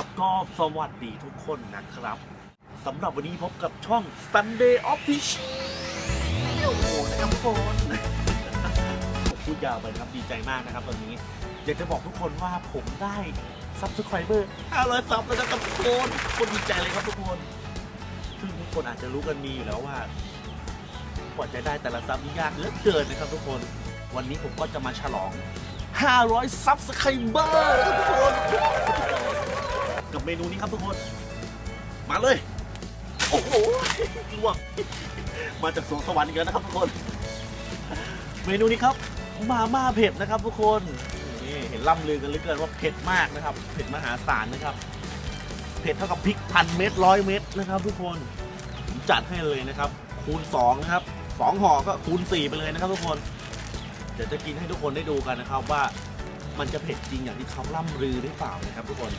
ครับก็สวัสดีทุกคนนะครับสำหรับวันนี้พบกับช่อง Sunday Official โอ้โหนะครับทุกคนผมพูดยาวไปนะครับดีใจมากนะครับตอนนี้ อยากจะบอกทุกคนว่าผมได้ Subscriber 500ซับแล้วนะครับทุกคนคนดีใจเลยครับทุกคนซึ่งทุกคนอาจจะรู้กันมีอยู่แล้วว่ากว่าจะได้แต่ละซับนี่ยากเหลือเกินนะครับทุกคน วันนี้ผมก็จะมาฉลอง 500 ซับสไครเบอร์ทุกคน กับเมนูนี้ครับทุกคน มาเลย โอ้โหลวกมาจากสวงสวรรค์อีกแล้วนะครับทุกคน เมนูนี้ครับ มาม่าเผ็ดนะครับ ทุกคนนี่เห็นล่ำลือกันเหลือเกินว่าเผ็ดมากนะครับ เผ็ดมหาศาลนะครับ เผ็ดเท่ากับพริกพันเม็ดร้อยเม็ดนะครับ ทุกคนผมจัดให้เลยนะครับ คูณ2นะครับสองห่อก็คูณ4ไปเลยนะครับทุกคน เดี๋ยวจะกินให้ทุกคนได้ดูกันนะครับว่ามันจะเผ็ดจริงอย่างที่เขาล่ำลือหรือเปล่านะครับทุกคน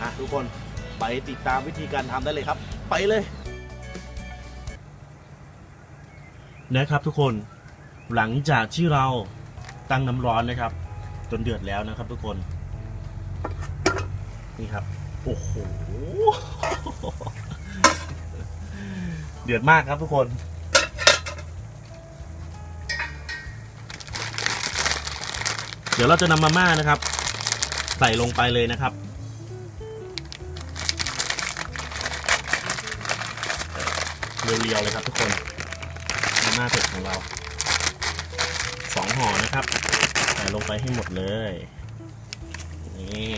อะทุกคนไปติดตามวิธีการทำได้เลยครับ ไปเลยนะครับทุกคนหลังจากที่เราตั้งน้ำร้อนนะครับ จนเดือดแล้วนะครับ ทุกคน นี่ครับโอ้โหเดือดมากครับทุกคน เดี๋ยวเราจะนำมาม่านะครับ ใส่ลงไปเลยนะครับ เรียวๆเลยครับทุกคนมาม่าเผ็ดของเราสองห่อนะครับใส่ลงไปให้หมดเลยนี่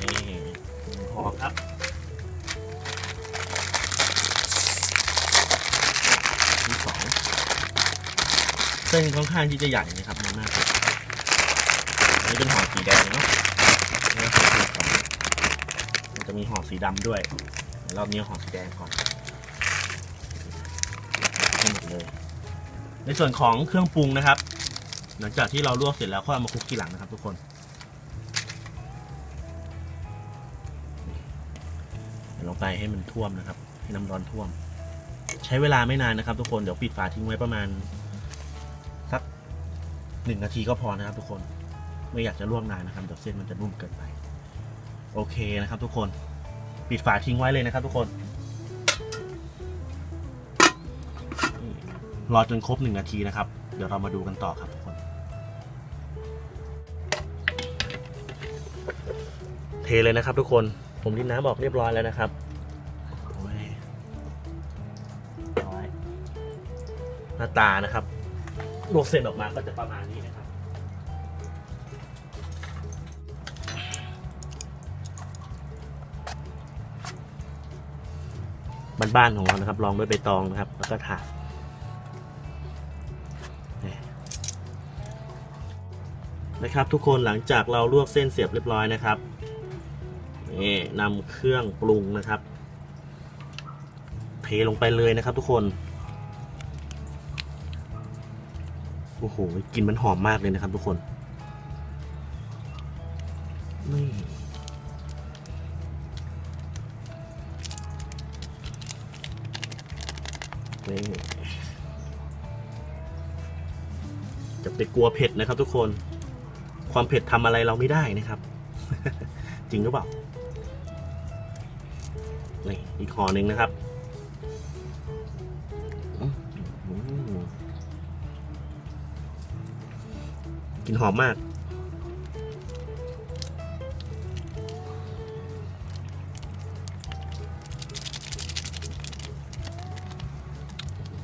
นี่หนึ่งห่อครับที่สองเส้นค่อนข้างที่จะใหญ่นะครับมาม่าเผ็ดนนี้เป็นห่อสีแดงเนาะนี่ห่อที่สอง มีห่อสีดำด้วยเดี๋ยวรอบนี้ห่อสีแดงก่อนให้หมดเลย ในส่วนของเครื่องปรุงนะครับ หลังจากที่เราลวกเสร็จแล้วค่อยเอามาคลุกทีหลังนะครับ ทุกคน ลงไปให้มันท่วมนะครับ ให้น้ำร้อนท่วม ใช้เวลาไม่นานนะครับทุกคน เดี๋ยวปิดฝาทิ้งไว้ประมาณสักหนึ่งนาทีก็พอนะครับทุกคน ไม่อยากจะลวกนานนะครับเดี๋ยวเส้นมันจะนุ่มเกินไป โอเคนะครับทุกคนปิดฝาทิ้งไว้เลยนะครับทุกคนรอจนครบหนึ่งนาทีนะครับ เดี๋ยวเรามาดูกันต่อครับทุกคน เทเลยนะครับทุกคน ผมรินน้ำออกเรียบร้อยแล้วนะครับหน้าตานะครับลวกเสร็จออกมาก็จะประมาณนี้นะครับ บ้านๆของเรานะครับรองด้วยใบตองนะครับ แล้วก็ถาดนะครับทุกคนหลังจากเราลวกเส้นเสียบเรียบร้อยนะครับนี่นำเครื่องปรุงนะครับ เทลงไปเลยนะครับทุกคนโอ้โหกลิ่นมันหอมมากเลยนะครับทุกคนนี่ กลัวเผ็ดนะครับ ทุกคน ความเผ็ดทำอะไรเราไม่ได้นะครับ จริงหรือเปล่านี่อีกห่อหนึ่งนะครับกลินหอมมาก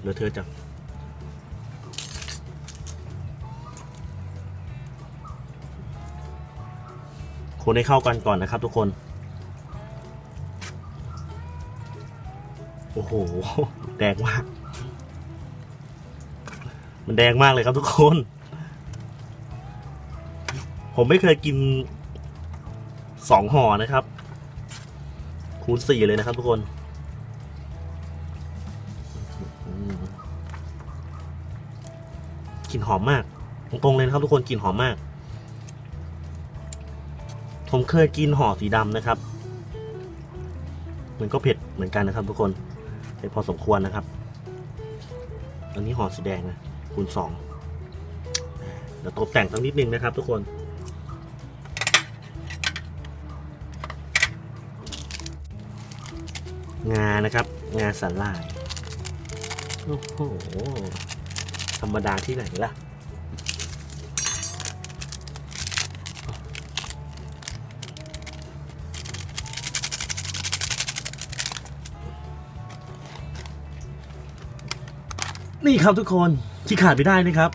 เลอเทอจัง คนให้เข้ากันก่อนนะครับทุกคน โอ้โห แดงมาก มันแดงมากเลยครับทุกคน ผมไม่เคยกินสองห่อนะครับ คูณสี่เลยนะครับทุกคนกลิ่นหอมมาก ตรงๆเลยนะครับทุกคนกลิ่นหอมมาก ผมเคยกินห่อสีดำนะครับ มันก็เผ็ดเหมือนกันนะครับ ทุกคนเผ็พอสมควรนะครับ อันนี้ห่อสีแดงนะคูณสองเดี๋ยวตกแต่งสักนิดนึงนะครับ ทุกคนงานนะครับ งานสาลาย โอ้โห ธรรมดาที่ไหนล่ะ นี่ครับทุกคนที่ขาดไม่ได้นะครับ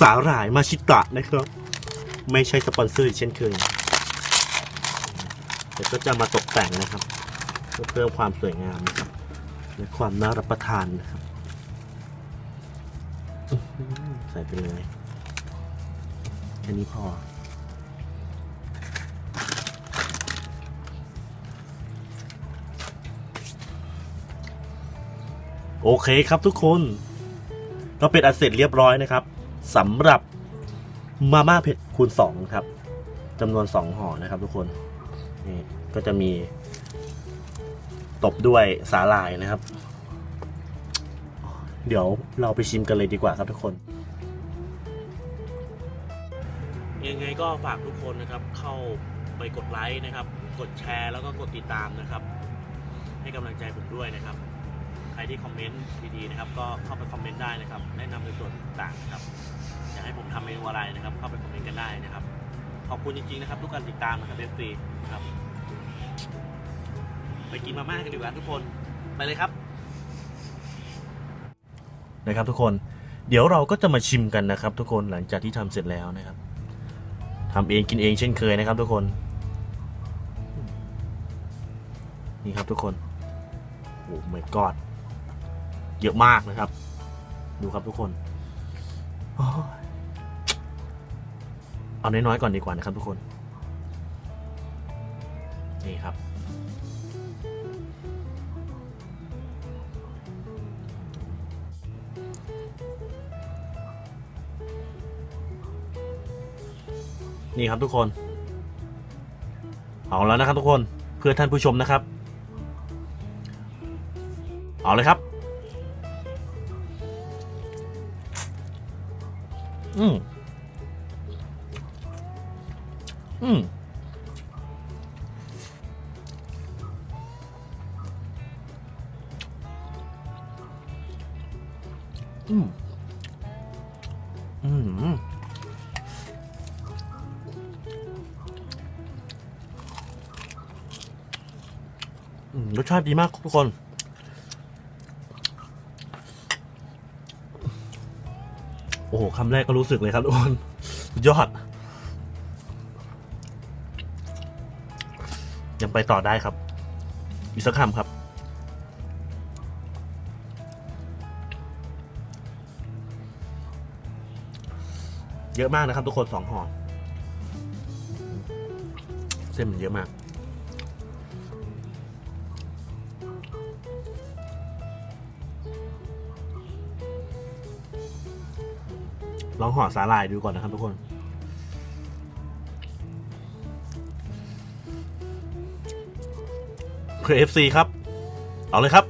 สาหร่ายมาชิตะนะครับ ไม่ใช่สปอนเซอร์อีกเช่นเคยแต่ก็จะมาตกแต่งนะครับเพื่อเพิ่มความสวยงามนะครับและความน่ารับประทานนะครับใส่ไปเลยแค่นี้พอโอเคครับทุกคน ก็เป็นอันเสร็จเรียบร้อยนะครับสำหรับมาม่าเผ็ดคูณ2ครับจำนวน 2ห่อนะครับทุกคนนี่ก็จะมีตบด้วยสาหร่ายนะครับ เดี๋ยวเราไปชิมกันเลยดีกว่าครับทุกคน ยังไงก็ฝากทุกคนนะครับ เข้าไปกดไลค์นะครับ กดแชร์แล้วก็กดติดตามนะครับ ให้กำลังใจผมด้วยนะครับ ใครที่คอมเมนต์ดีๆนะครับ ก็เข้าไปคอมเมนต์ได้นะครับแนะนำในส่วนต่างๆนะครับอยากให้ผมทำเมนูอะไรนะครับ เข้าไปคอมเมนต์กันได้นะครับ ขอบคุณจริงๆนะครับ ทุกการติดตามนะครับเอฟซีครับ ไปกินมาม่ากันดีกว่าทุกคนไปเลยครับนะครับ ทุกคนเดี๋ยวเราก็จะมาชิมกันนะครับ ทุกคนหลังจากที่ทำเสร็จแล้วนะครับทำเองกินเองเช่นเคยนะครับ ทุกคน นี่ครับทุกคนโอ้ my god เยอะมากนะครับ ดูครับทุกคนโอ้ยเอาน้อยๆก่อนดีกว่านะครับทุกคน นี่ครับ นี่ครับทุกคน เอาแล้วนะครับทุกคนเพื่อท่านผู้ชมนะครับ เอาเลยครับ อืมอืมอืมอืมอืมรสชาติดีมากทุกคน โอ้โหคำแรกก็รู้สึกเลยครับทุกคนยอด ยังไปต่อได้ครับ อีกสักคำครับ เยอะมากนะครับทุกคนสองห่อเส้นมันเยอะมาก ลองห่อสาหร่ายดูก่อนนะครับทุกคนเพื่อ FC ครับ เอาเลยครับ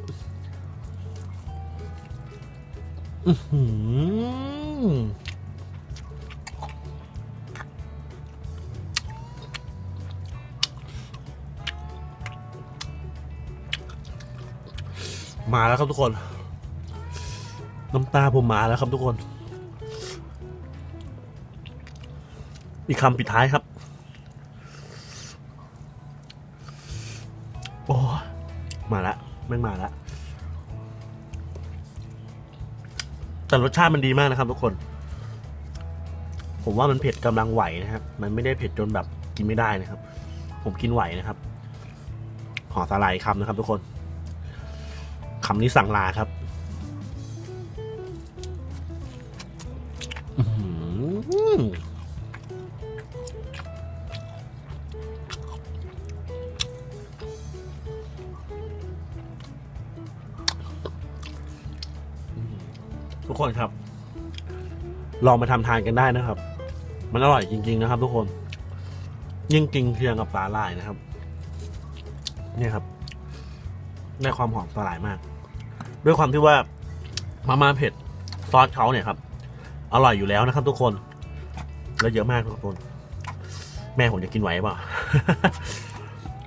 มาแล้วครับทุกคน น้ำตาผมมาแล้วครับทุกคน อีกคำปิดท้ายครับ โอ้ มาละไม่งมาละแต่รสชาติมันดีมากนะครับทุกคน ผมว่ามันเผ็ดกำลังไหวนะครับ มันไม่ได้เผ็ดจนแบบกินไม่ได้นะครับ ผมกินไหวนะครับหอสาหร่ายคำนะครับทุกคนคำนี้สั่งลาครับ ทุกคนครับ ลองมาทำทานกันได้นะครับ มันอร่อยจริง ๆ นะครับ ทุกคน ยิ่งกินเคียงกับสาหร่ายนะครับ เนี่ยครับ ได้ความหอมสาหร่ายมาก ด้วยความที่ว่ามาม่าเผ็ดซอสเขาเนี่ยครับ อร่อยอยู่แล้วนะครับ ทุกคน แล้วเยอะมากทุกคน แม่ผมจะกินไหวเปล่า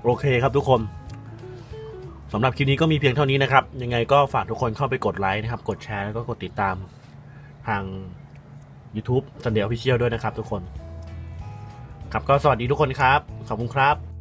โอเคครับทุกคน สำหรับคลิปนี้ก็มีเพียงเท่านี้นะครับ ยังไงก็ฝากทุกคนเข้าไปกดไลค์นะครับ กดแชร์แล้วก็กดติดตามทาง YouTube Sunday Official ด้วยนะครับทุกคน ครับก็สวัสดีทุกคนครับ ขอบคุณครับ